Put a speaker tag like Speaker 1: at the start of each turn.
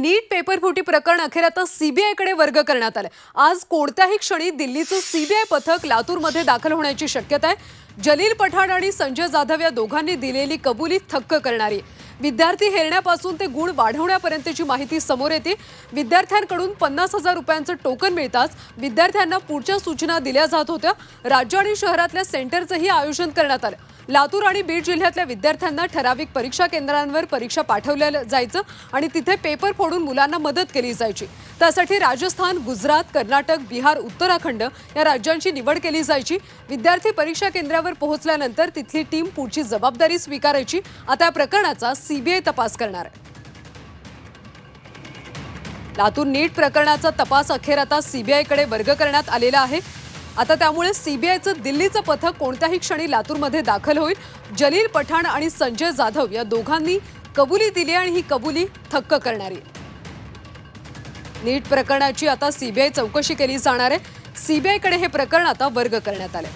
Speaker 1: नीट पेपरफुटी प्रकरण अखेर आता सीबीआयकडे वर्ग करण्यात आलं आज कोणत्याही क्षणी दिल्लीचं सीबीआय पथक लातूरमध्ये दाखल होण्याची शक्यता आहे जलील पठाण आणि संजय जाधव या दोघांनी दिलेली कबुली थक्क करणारी. विद्यार्थी हेरण्यापासून ते गुण वाढवण्यापर्यंतची माहिती समोर येते. विद्यार्थ्यांकडून पन्नास हजार रुपयांचं टोकन मिळताच विद्यार्थ्यांना पुढच्या सूचना दिल्या जात होत्या. राज्य आणि शहरातल्या सेंटरचंही आयोजन करण्यात आलं. लातूर आणि बीड जिल्ह्यातल्या विद्यार्थ्यांना ठराविक परीक्षा केंद्रांवर परीक्षा पाठवल्या जायचं आणि तिथे पेपर फोडून मुलांना मदत केली जायची. त्यासाठी राजस्थान गुजरात कर्नाटक बिहार उत्तराखंड या राज्यांची निवड केली जायची. विद्यार्थी परीक्षा केंद्रावर पोहोचल्यानंतर तिथली टीम पुढची जबाबदारी स्वीकारायची. आता या प्रकरणाचा सीबीआय तपास करणार आहे. लातूर नीट प्रकरणाचा तपास अखेर आता सीबीआयकडे वर्ग करण्यात आलेला आहे. आता त्यामुळे सीबीआयचं दिल्लीचं पथक कोणत्याही क्षणी लातूरमध्ये दाखल होईल. जलील पठाण आणि संजय जाधव या दोघांनी कबुली दिली आणि ही कबुली थक्क करणारी. नीट प्रकरणाची आता सीबीआय चौकशी केली जाणार आहे. सीबीआयकडे हे प्रकरण आता वर्ग करण्यात आले